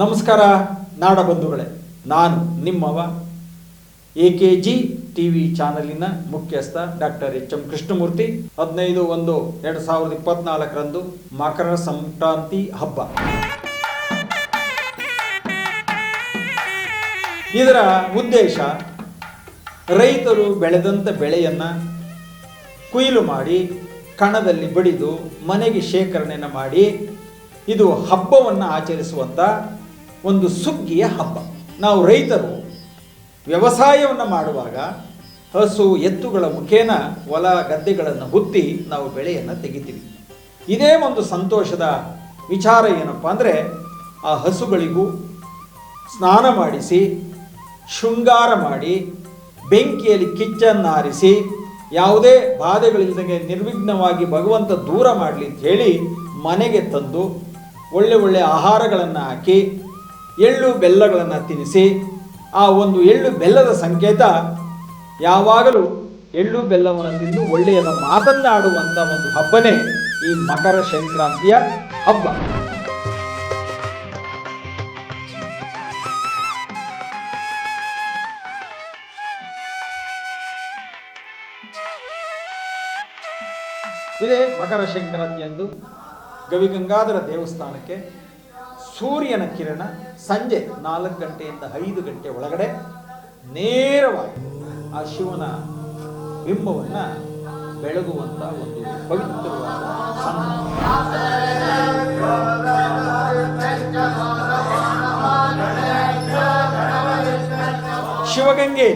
ನಮಸ್ಕಾರ ನಾಡಬಂಧುಗಳೇ ನಾನು ನಿಮ್ಮವ A K G T V ಚಾನಲಿನ ಮುಖ್ಯಸ್ಥ ಡಾಕ್ಟರ್ ಎಚ್ ಎಂ ಕೃಷ್ಣಮೂರ್ತಿ. ಹದಿನೈದು ಒಂದು ಎರಡು ಸಾವಿರದ ಇಪ್ಪತ್ನಾಲ್ಕರಂದು ಮಕರ ಸಂಕ್ರಾಂತಿ ಹಬ್ಬ. ಇದರ ಉದ್ದೇಶ, ರೈತರು ಬೆಳೆದಂಥ ಬೆಳೆಯನ್ನು ಕುಯ್ಲು ಮಾಡಿ, ಕಣದಲ್ಲಿ ಬಡಿದು ಮನೆಗೆ ಶೇಖರಣೆಯನ್ನು ಮಾಡಿ, ಇದು ಹಬ್ಬವನ್ನು ಆಚರಿಸುವಂಥ ಒಂದು ಸುಗ್ಗಿಯ ಹಬ್ಬ. ನಾವು ರೈತರು ವ್ಯವಸಾಯವನ್ನು ಮಾಡುವಾಗ ಹಸು ಎತ್ತುಗಳ ಮುಖೇನ ಹೊಲ ಗದ್ದೆಗಳನ್ನು ಹುತ್ತಿ ನಾವು ಬೆಳೆಯನ್ನು ತೆಗಿತೀವಿ. ಇದೇ ಒಂದು ಸಂತೋಷದ ವಿಚಾರ ಏನಪ್ಪ ಅಂದರೆ ಆ ಹಸುಗಳಿಗೂ ಸ್ನಾನ ಮಾಡಿಸಿ, ಶೃಂಗಾರ ಮಾಡಿ, ಬೆಂಕಿಯಲ್ಲಿ ಕಿಚ್ಚನ್ನಾರಿಸಿ ಯಾವುದೇ ಬಾಧೆಗಳಿಲ್ಲದಂಗೆ ನಿರ್ವಿಘ್ನವಾಗಿ ಭಗವಂತ ದೂರ ಮಾಡಲಿ ಅಂತ ಹೇಳಿ ಮನೆಗೆ ತಂದು ಒಳ್ಳೆ ಒಳ್ಳೆ ಆಹಾರಗಳನ್ನು ಹಾಕಿ ಎಳ್ಳು ಬೆಲ್ಲಗಳನ್ನು ತಿನ್ನಿಸಿ ಆ ಒಂದು ಎಳ್ಳು ಬೆಲ್ಲದ ಸಂಕೇತ ಯಾವಾಗಲೂ ಎಳ್ಳು ಬೆಲ್ಲವನ್ನು ತಿಂದು ಒಳ್ಳೆಯದ ಮಾತನ್ನಾಡುವಂಥ ಒಂದು ಹಬ್ಬನೇ ಈ ಮಕರ ಸಂಕ್ರಾಂತಿಯ ಹಬ್ಬ. ಇದೇ ಮಕರ ಸಂಕ್ರಾಂತಿ ಎಂದು ಗವಿಗಂಗಾಧರ ದೇವಸ್ಥಾನಕ್ಕೆ ಸೂರ್ಯನ ಕಿರಣ ಸಂಜೆ ನಾಲ್ಕು ಗಂಟೆಯಿಂದ ಐದು ಗಂಟೆ ಒಳಗಡೆ ನೇರವಾಗಿ ಆ ಶಿವನ ಬಿಂಬವನ್ನು ಬೆಳಗುವಂಥ ಒಂದು ಪವಿತ್ರವಾದ ಶಿವಗಂಗೆ.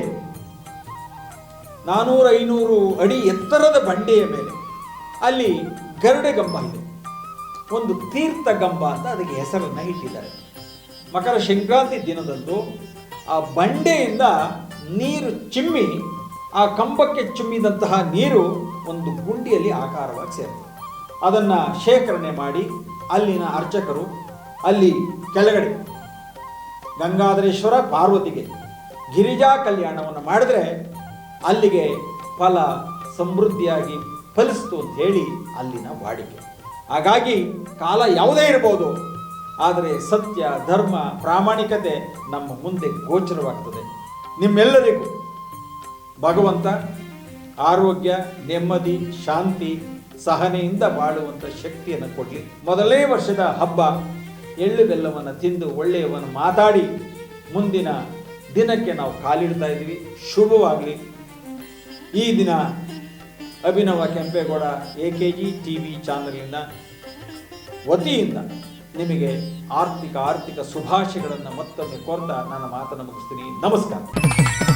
ನಾನೂರು ಐನೂರು ಅಡಿ ಎತ್ತರದ ಬಂಡೆಯ ಮೇಲೆ ಅಲ್ಲಿ ಗರುಡೆ ಗಂಬ ಇದೆ ಒಂದು ತೀರ್ಥ ಗಂಬ ಅಂತ ಅದಕ್ಕೆ ಹೆಸರನ್ನು ಇಟ್ಟಿದ್ದಾರೆ. ಮಕರ ಸಂಕ್ರಾಂತಿ ದಿನದಂದು ಆ ಬಂಡೆಯಿಂದ ನೀರು ಚಿಮ್ಮಿ, ಆ ಕಂಬಕ್ಕೆ ಚಿಮ್ಮಿದಂತಹ ನೀರು ಒಂದು ಗುಂಡಿಯಲ್ಲಿ ಆಕಾರವಾಗಿ ಸೇರ್ತದೆ. ಅದನ್ನು ಶೇಖರಣೆ ಮಾಡಿ ಅಲ್ಲಿನ ಅರ್ಚಕರು ಅಲ್ಲಿ ಕೆಳಗಡೆ ಗಂಗಾಧರೇಶ್ವರ ಪಾರ್ವತಿಗೆ ಗಿರಿಜಾ ಕಲ್ಯಾಣವನ್ನು ಮಾಡಿದ್ರೆ ಅಲ್ಲಿಗೆ ಫಲ ಸಮೃದ್ಧಿಯಾಗಿ ಫಲಿಸ್ತು ಅಂತ ಹೇಳಿ ಅಲ್ಲಿನ ವಾಡಿಕೆ. ಹಾಗಾಗಿ ಕಾಲ ಯಾವುದೇ ಇರ್ಬೋದು, ಆದರೆ ಸತ್ಯ, ಧರ್ಮ, ಪ್ರಾಮಾಣಿಕತೆ ನಮ್ಮ ಮುಂದೆ ಗೋಚರವಾಗ್ತದೆ. ನಿಮ್ಮೆಲ್ಲರಿಗೂ ಭಗವಂತ ಆರೋಗ್ಯ, ನೆಮ್ಮದಿ, ಶಾಂತಿ, ಸಹನೆಯಿಂದ ಬಾಳುವಂಥ ಶಕ್ತಿಯನ್ನು ಕೊಡಲಿ. ಮೊದಲನೇ ವರ್ಷದ ಹಬ್ಬ, ಎಳ್ಳು ಬೆಲ್ಲವನ್ನು ತಿಂದು ಒಳ್ಳೆಯವನ್ನು ಮಾತಾಡಿ, ಮುಂದಿನ ದಿನಕ್ಕೆ ನಾವು ಕಾಲಿಡ್ತಾ ಇದ್ದೀವಿ. ಶುಭವಾಗಲಿ. ಈ ದಿನ Abhinava Kempegowda A K G T V ಚಾನಲಿನ ವತಿಯಿಂದ ನಿಮಗೆ ಆರ್ಥಿಕ ಆರ್ಥಿಕ ಶುಭಾಶಯಗಳನ್ನು ಮತ್ತೊಮ್ಮೆ ಕೋರ್ತಾ ನನ್ನ ಮಾತನ್ನು ಮುಗಿಸ್ತೀನಿ. ನಮಸ್ಕಾರ.